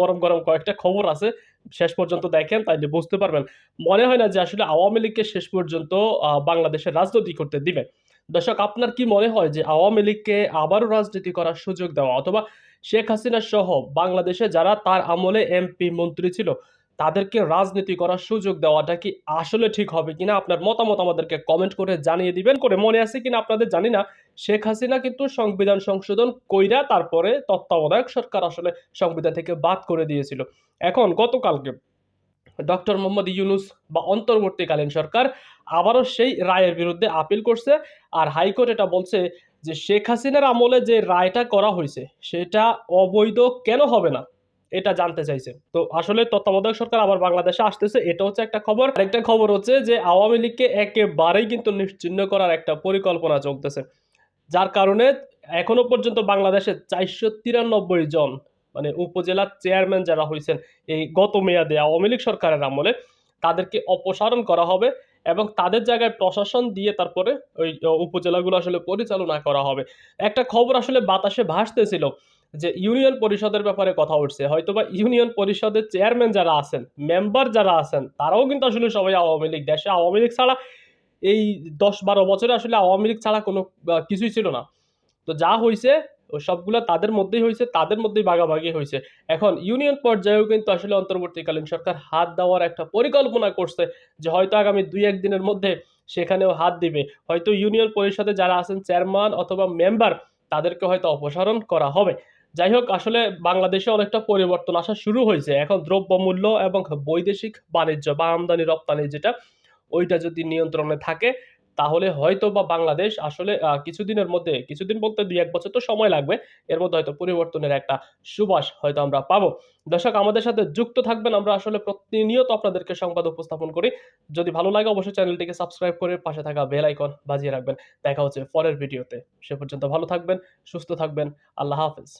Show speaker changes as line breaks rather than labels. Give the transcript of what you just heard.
গরম গরম কয়েকটা খবর আছে, শেষ পর্যন্ত দেখেন, তাইলে বুঝতে পারবেন। মনে হয় না যে আসলে আওয়ামী লীগকে শেষ পর্যন্ত বাংলাদেশের বাংলাদেশে রাজনীতি করতে দিবে। দর্শক, আপনার কি মনে হয় যে আওয়ামী লীগকে আবারও রাজনীতি করার সুযোগ দেওয়া, অথবা শেখ হাসিনা সহ বাংলাদেশে যারা তার আমলে এমপি, মন্ত্রী ছিল তাদেরকে রাজনীতি করার সুযোগ দেওয়াটা কি আসলে ঠিক হবে কিনা? আপনার মতামত আমাদেরকে কমেন্ট করে জানিয়ে দিবেন। করে মনে আছে কিনা আপনাদের জানি না। শেখ হাসিনা কিন্তু সংবিধান সংশোধন কইরা তারপরে তত্ত্বাবধায়ক সরকার আসলে সংবিধান থেকে বাদ করে দিয়েছিল। এখন গতকালকে ডক্টর মোহাম্মদ ইউনুস বা অন্তর্বর্তীকালীন সরকার আবারও সেই রায়ের বিরুদ্ধে আপিল করছে আর হাইকোর্ট এটা বলছে যে শেখ হাসিনার আমলে যে রায়টা করা হয়েছে, সেটা অবৈধ কেন হবে না? এটা জানতে চাইছে। তো আসলে তত্ত্বাবধায়ক সরকার আবার বাংলাদেশে আসতেছে, এটা হচ্ছে একটা খবর। আরেকটা খবর হচ্ছে যে, আওয়ামী লীগকে একেবারেই কিন্তু নিশ্চিহ্ন করার একটা পরিকল্পনা চলতেছে। যার কারণে এখনও পর্যন্ত বাংলাদেশে চারশো তিরানব্বই জন মানে উপজেলার চেয়ারম্যান যারা হয়েছেন এই গত মেয়াদে আওয়ামী লীগ সরকারের আমলে, তাদেরকে অপসারণ করা হবে এবং তাদের জায়গায় প্রশাসন দিয়ে তারপরে ওই উপজেলাগুলো আসলে পরিচালনা করা হবে। একটা খবর আসলে বাতাসে ভাসতেছিল। যে ইউনিয়ন পরিষদের ব্যাপারে কথা উঠছে। হয়তোবা ইউনিয়ন পরিষদের চেয়ারম্যান যারা আছেন, মেম্বার যারা আছেন, তারাও কিন্তু আসলে সবাই আওয়ামী লীগ, দেশে আওয়ামী লীগ ছাড়া এই দশ বারো বছরে আসলে আওয়ামী লীগ ছাড়া কোনো কিছুই ছিল না। তো যা হয়েছে ও সবগুলো তাদের মধ্যেই হয়েছে তাদের মধ্যেই ভাগাভাগি হয়েছে এখন ইউনিয়ন পর্যায়েও কিন্তু আসলে অন্তর্বর্তীকালীন সরকার হাত দেওয়ার একটা পরিকল্পনা করছে যে হয়তো আগামী দুই একদিনের মধ্যে সেখানেও হাত দিবে। হয়তো ইউনিয়ন পরিষদে যারা আছেন, চেয়ারম্যান অথবা মেম্বার, তাদেরকে হয়তো অপসারণ করা হবে। যাই হোক আসলে বাংলাদেশে অনেকটা পরিবর্তন আসা শুরু হয়েছে। এখন দ্রব্যমূল্য এবং বৈদেশিক বাণিজ্য বা আমদানি রপ্তানি যেটা, ওইটা যদি নিয়ন্ত্রণে থাকে, তাহলে হয়তো বা বাংলাদেশ আসলে কিছুদিনের মধ্যে, কিছুদিন বলতে দুই এক বছর তো সময় লাগবে, এর মধ্যে হয়তো পরিবর্তনের একটা সুবাস হয়তো আমরা পাবো। দর্শক, আমাদের সাথে যুক্ত থাকবেন আমরা আসলে প্রতিনিয়ত আপনাদেরকে সংবাদ উপস্থাপন করি। যদি ভালো লাগে অবশ্যই চ্যানেলটিকে সাবস্ক্রাইব করে পাশে থাকা বেল আইকন বাজিয়ে রাখবেন। দেখা হচ্ছে পরের ভিডিওতে। সে পর্যন্ত ভালো থাকবেন, সুস্থ থাকবেন। আল্লাহ হাফেজ।